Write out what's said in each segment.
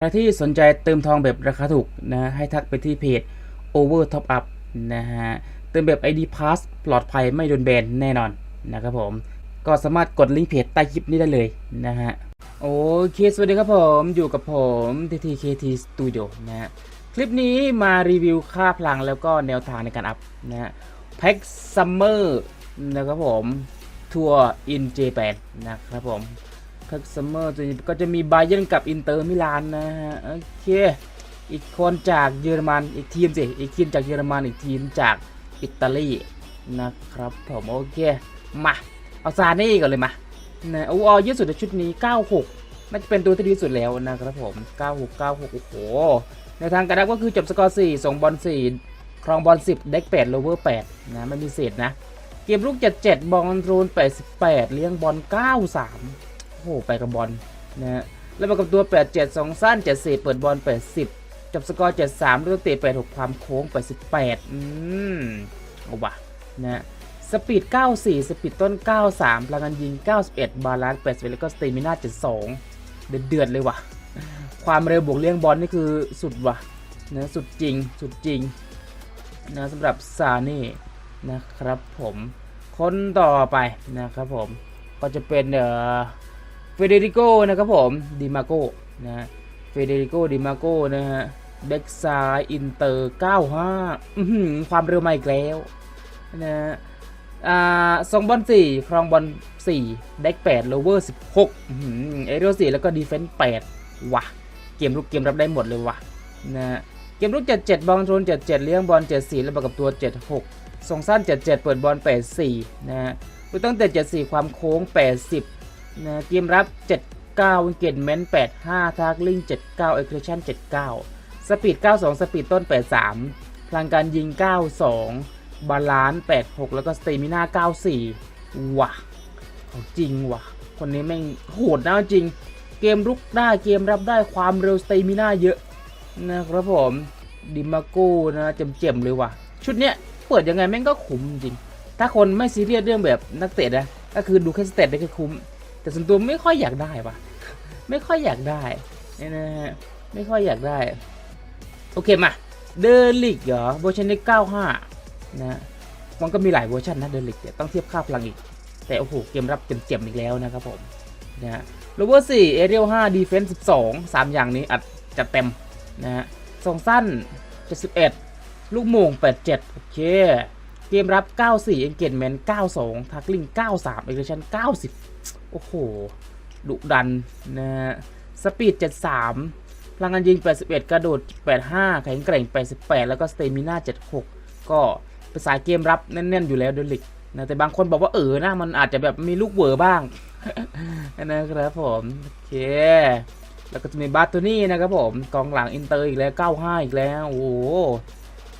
ใครที่สนใจเติมทองแบบราคาถูกนะให้ทักไปที่เพจ Over Top Up นะฮะเติมแบบ ID Pass ปลอดภัยไม่โดนแบนแน่นอนนะครับผม ก็สามารถกดลิงก์เพจใต้คลิปนี้ได้เลยนะฮะโอเคสวัสดีครับผมอยู่กับผม TTKT Studio นะฮะคลิปนี้มารีวิวค่าพลังแล้วก็แนวทางในการอัพนะฮะแพ็กซัมเมอร์นะครับผมทัวร์อินเจแปนนะครับผม แพ็กซัมเมอร์ตัวนี้ก็จะมีไบเยนกับอินเตอร์มิลานนะฮะโอเคอีกคนจากเยอรมันอีกทีมสิอีกทีมจากเยอรมันอีกทีมจากอิตาลีนะครับผมโอเคมาเอาซาเน่ก่อนเลยมานะโอ้อเยอะสุดในชุดนี้ 96 น่าจะเป็นตัวที่ดีสุดแล้วนะครับผม 96 96 โอ้โห ในทางการดับก็คือจบสกอร์ 4 ส่งบอล 4 ครองบอล 10 เด็ก 8 โลเวอร์ 8 นะไม่มีเศษนะ เกมลูก 77 บอลโรน88 เลี้ยงบอล 93 โอ้โหไปกับบอลนะฮะแล้วมากับตัว 87 2 สั้น 74 เปิดบอล 80 จบสกอร์ 73ลูกเตะ86 ความโค้ง 88 อืมเอาวะนะฮะสปีด 94 สปีดต้น 93พลังงานยิง 91 บาลานซ์81แล้วก็สเตมิน่า 72 เดือดเดือดเลยว่ะ ความเร็วบวกเลี้ยงบอลนี่คือสุดว่ะนะสุดจริงสุดจริงนะสำหรับซาเน่นะครับผม คนต่อไปนะครับผมก็จะเป็นเอ่อ เฟเดริโกนะครับผมดิมาโกนะฮะเฟเดริโกดิมาโกนะฮะแบ็กซ้ายอินเตอร์ 95อื้อหือความเร็วมาอีกแล้วนะฮะอ่าส่งบอล4ครองบอล4เด็ก8โลเวอร์16อื้อหือเอเรียล4แล้วก็ดีเฟนส์8ว่ะ เกมลุกเกมรับได้หมดเลยว่ะนะฮะเกมลุก77บอลโทน77เลี้ยงบอล74แล้วประกับตัว76ส่งสั้น77เปิดบอล84นะฮะลูตั้งแต่74ความโค้ง80 นะเกมรับ 79วิงเกตเมนต์85ทาร์กลิง79เอ็กซ์เ t ชั่น79 สปีด 92 สปีดต้น 83 พลังการยิง 92 บาลานซ์86 แล้วก็สเตมิน่า94ว่ะของจริงว่ะ คนนี้แม่งโหดนะจริง เกมรุกได้เกมรับได้ความเร็วสเตมิน่าเยอะนะครับผมดิมาโก้นะเจ็มๆเลยว่ะ ชุดเนี้ยเปิดยังไงแม่งก็คุ้มจริง ถ้าคนไม่ซีเรียสเรื่องแบบนักเตะนะ ก็คือดูแค่สเตตได้ก็คุ้ม แต่ส่วนตัวไม่ค่อยอยากได้ปะไม่ค่อยอยากได้เนี่ยนะฮะไม่ค่อยอยากได้ โอเคมาเดลิกเหรอเวอร์ชันนี้95 นะมันก็มีหลายเวอร์ชันนะเดลิกเนี่ยต้องเทียบค่าพลังอีก แต่โอ้โหเกมรับเจ็มๆอีกแล้วนะครับผมนะฮะโลเวอร์สี่เอเรียลห้าดีเฟนส์สิบสองสามอย่างนี้อัดจัดเต็มนะฮะสองสั้นเจ็ดสิบเอ็ดลูกโมงแปดเจ็ดโอเค เกมรับ94 Engagement 92 Tackling 93 Aggression 90 โอ้โหดุดันนะฮะสปีด 73พลังงานยิง 81 กระโดด 85 แข็งแกร่ง 88 แล้วก็สเตมิน่า 76 ก็เป็นสายเกมรับแน่น ๆ อยู่แล้วเดลิกนะแต่บางคนบอกว่าเออนะมันอาจจะแบบมีลูกเหวอบ้างนะครับผมโอเค แล้วก็จะมีบาร์โตนี่นะครับผมกองหลังอินเตอร์อีกแล้ว 95 อีกแล้ว โอ้โห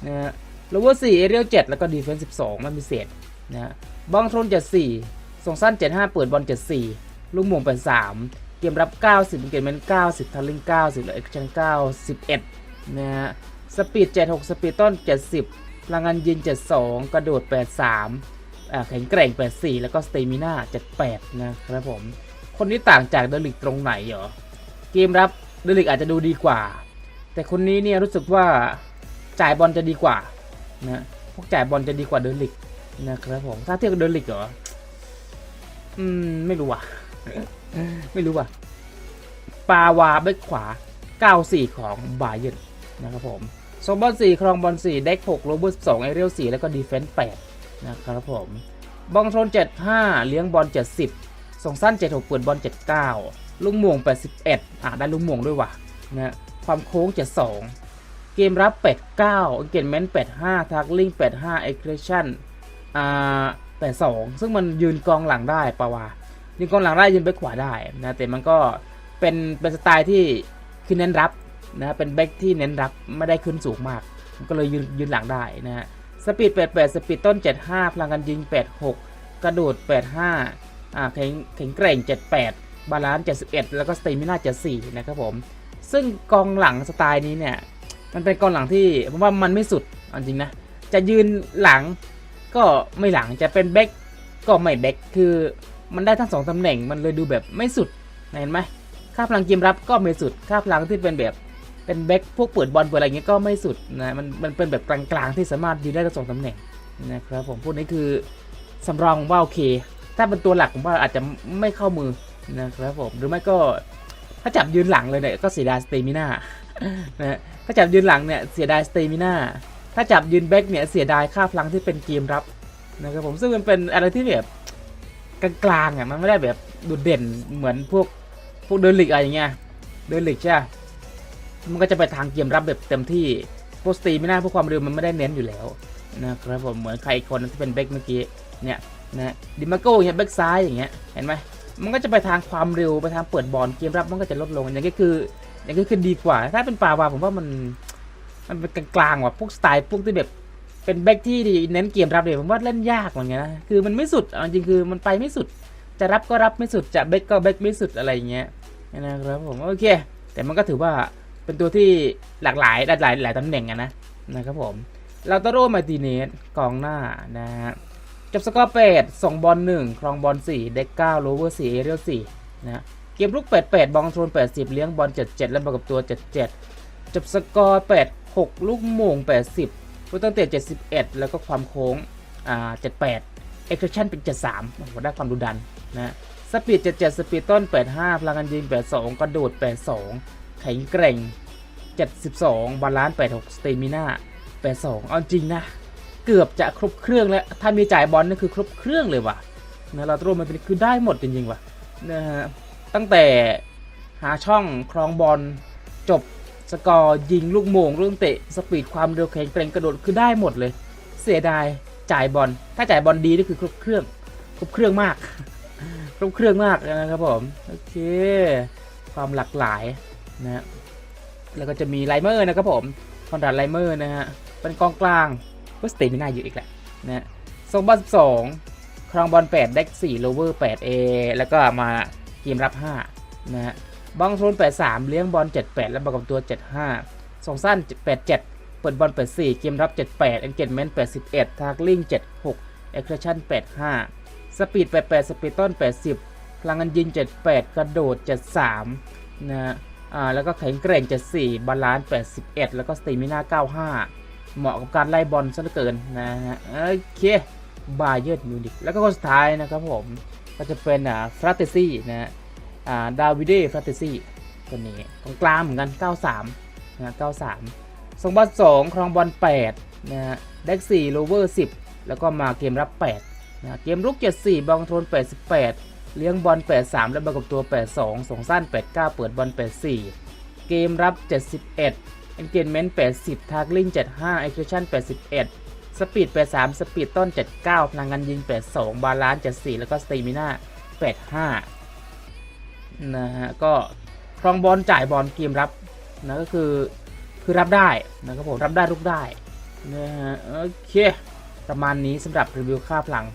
นะฮะโลเวอร์4เอเรียล7แล้วก็ดีเฟนส์12 มันพิเศษนะฮะบอลโทน74 ส่งสั้น 75 เปิดบอล 74 ลูกหม่ง83เกมรับ 90เกมเมน90 ทัลลิง 90และเอ็กซ์ชัน91 นะฮะ สปีด 76 สปีดต้น 70พลังงานยิง72 กระโดด 83อ่าแข็งแกร่ง 84 แล้วก็สเตมิน่า 78 นะครับผม คนนี้ต่างจากเดลิกตรงไหนเหรอ เกมรับเดลิกอาจจะดูดีกว่า แต่คนนี้เนี่ยรู้สึกว่าจ่ายบอลจะดีกว่านะพวกจ่ายบอลจะดีกว่าเดลิกนะครับผม ถ้าเทียบกับเดลิกเหรอ อืม ไม่รู้ว่ะ ไม่รู้ว่ะ ปาวาเบกขวา 94 ของบาเยนนะครับผมส่งบอล4ครองบอล4เด็ก6โรเบิร์ต2เอเรียล4แล้วก็ดีเฟนส์8นะครับผมบอลโทน75 เลี้ยงบอล70 ส่งสั้น 76เปิดบอล79ลูกหม่วง 81 อะได้ลูกหม่วงด้วยว่ะนะความโค้ง 72 เกมรับ 89 Engagement 85 Tackling 85 Aggression อ่า 82ซึ่งมันยืนกองหลังได้ปะวะยืนกองหลังได้ยืนไปขวาได้นะแต่มันก็เป็นเป็นสไตล์ที่คือเน้นรับนะเป็นแบ็กที่เน้นรับไม่ได้ขึ้นสูงมากมก็เลยยืนยืนหลังได้นะฮะสปีด 88 สปีดต้น 75 พลังการยิง 86 กระโดด 85อ่าแข็งแข็งแกร่ง 78 บาลานซ์ 71 แล้วก็สเตมิน่า 74 นะครับผม ซึ่งกองหลังสไตล์นี้เนี่ย มันเป็นกองหลังที่ผมว่ามันไม่สุดจริงนะ จะยืนหลัง ก็ไม่หลังจะเป็นแบ็กก็ไม่แบ็กคือมันได้ทั้งสองตำแหน่งมันเลยดูแบบไม่สุดเห็นไหมค่าพลังเกมรับก็ไม่สุดค่าพลังที่เป็นแบบเป็นแบ็คพวกเปิดบอลเปิดอะไรเงี้ยก็ไม่สุดนะมันมันเป็นแบบกลางๆที่สามารถยืนได้ทั้งสองตำแหน่งนะครับผมพวกนี้คือสำรองว่าโอเค ถ้าเป็นตัวหลักผมว่าอาจจะไม่เข้ามือนะครับผมหรือไม่ก็ถ้าจับยืนหลังเลยเนี่ยก็เสียดายสเตมิน่านะถ้าจับยืนหลังเนี่ยเสียดายสเตมิน่า ถ้าจับยืนแบ็คเนี่ยเสียดายค่าพลังที่เป็นเกมรับนะครับผมซึ่งมันเป็นอะไรที่แบบกลางๆอะมันไม่ได้แบบโดดเด่นเหมือนพวกพวกเดินลีกอะไรอย่างเงี้ยเดินลีกใช่มันก็จะไปทางเกมรับแบบเต็มที่พวกสเตมิน่าพวกความเร็วมันไม่ได้เน้นอยู่แล้วนะครับผมเหมือนใครอีกคนที่เป็นแบ็คเมื่อกี้เนี่ยนะดิมาโก้เนี่ยแบ็คซ้ายอย่างเงี้ยเห็นไหมมันก็จะไปทางความเร็วไปทางเปิดบอลเกมรับมันก็จะลดลงอย่างนี้คืออย่างนี้คือดีกว่า ถ้าเป็นปาวาผมว่ามัน มันเป็นกลางๆว่ะพวกสไตล์พวกที่แบบเป็นแบ็กที่เน้นเกมรับเลยผมว่าเล่นยากเหมือนกันนะคือมันไม่สุดจริงๆคือมันไปไม่สุด จะรับก็รับไม่สุดจะแบ็กก็แบ็กไม่สุดอะไรอย่างเงี้ยนะครับผมโอเค แต่มันก็ถือว่าเป็นตัวที่หลากหลายหลายหลายตำแหน่งอะนะนะครับผมลาตาโรมาติเนสกองหน้านะฮะจบสกอร์แปดส่งบอลหนึ่งครองบอลสี่เด็กเก้าโลเวอร์สี่เอเรียลสี่นะฮะเกมลุก88บอลโทน80เลี้ยงบอล77และบอลกับตัว77จบสกอร์แปด 6 ลูกโมง 80ฟุตตั้งแต่71 แล้วก็ความโค้งอ่า78เอ็กซ์ชั่นเป็น 73โอ้โหได้ความดุดันนะสปีด 77 สปีดต้น 85 พลังงานยิง 82 กระโดด 82 แข็งแกร่ง 72 บาลานซ์ 86 สเตมิน่า 82 เอาจริงนะ เกือบจะครบเครื่องแล้ว ถ้ามีจ่ายบอลนี่คือครบเครื่องเลยว่ะนะเราตรวมันเป็นคือได้หมดจริงๆว่ะนะฮะตั้งแต่หาช่องครองบอลจบ สกอร์ยิงลูกโมงลูกเตะสปีดความเร็วแข็งแกร่งกระโดดคือได้หมดเลย เสียดายจ่ายบอลถ้าจ่ายบอลดีนี่คือครบเครื่องครบเครื่องมาก ครบเครื่องมากนะครับผมโอเค ความหลากหลายนะฮะแล้วก็จะมีไลเมอร์นะครับผมคอนราดไลเมอร์นะฮะเป็นกองกลางก็สเตมิน่าอยู่อีกแหละนะฮะทรงบอลสองครองบอล8เด็ก4โลเวอร์8 A แล้วก็มาเกมรับ5นะฮะ บอลโซน 83 เลี้ยงบอล 78 และบอลกับตัว 75 ส่งสั้น 87 เปิดบอล 84 เกมรับ 78เอนเกจเมนต์81ทากลิง76เอ็กซ์ชั่น85 สปีด 88 สปีดต้น 80 พลังงานยิง 78 กระโดด 73 นะฮะอ่าแล้วก็แข็งแกร่ง 74 บาลานซ์ 81 แล้วก็สเตมิน่า 95 เหมาะกับการไล่บอลซะเหลือเกินนะฮะ โอเค บาเยิร์นมิวนิกแล้วก็คนสุดท้ายนะครับผม ก็จะเป็นอ่าฟราเตซี่นะฮะ ดาวิเดฟราเตซี่ตัวนี้ตรงกลางเหมือนกัน 93นะ93 ส่งบอล2ครองบอล8นะฮะเด็ก4โลเวอร์ 10 แล้วก็มาเกมรับ 8นะเกมรุก 74 บอลโทน 88 เลี้ยงบอล 83 และบอลกับตัว 82 ส่งสั้น 89 เปิดบอล 84 เกมรับ 71เอนเกจเมนต์80ทากลิง75เอ็กซ์ชั่น81 สปีด 83 สปีดต้น 79 พลังงานยิง 82 บาลานซ์ 74 แล้วก็สเตมิน่า85 นะฮะก็ครองบอลจ่ายบอลเกมรับนะก็คือคือรับได้นะครับผมรับได้ลุกได้นะฮะโอเค ประมาณนี้สำหรับรีวิวค่าพลัง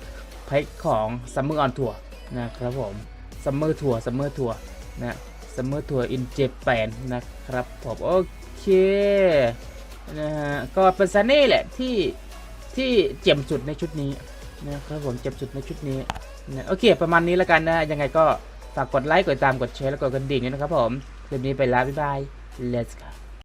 เพชรของซัมเมอร์ออนทัวร์นะครับผมซัมเมอร์ทัวร์ซัมเมอร์ทัวร์นะซัมเมอร์ทัวร์อินเจแปนนะครับผมโอเคนะฮะก็เป็นซาเน่แหละที่ที่เจ็มสุดในชุดนี้นะครับผมเจ็มสุดในชุดนี้นะโอเค ประมาณนี้แล้วกันนะยังไงก็ ฝากกดไลค์กดติดตาม กดแชร์ แล้วกดกระดิ่งด้วยนะครับผม คลิปนี้ไปแล้ว บ๊ายบาย let's go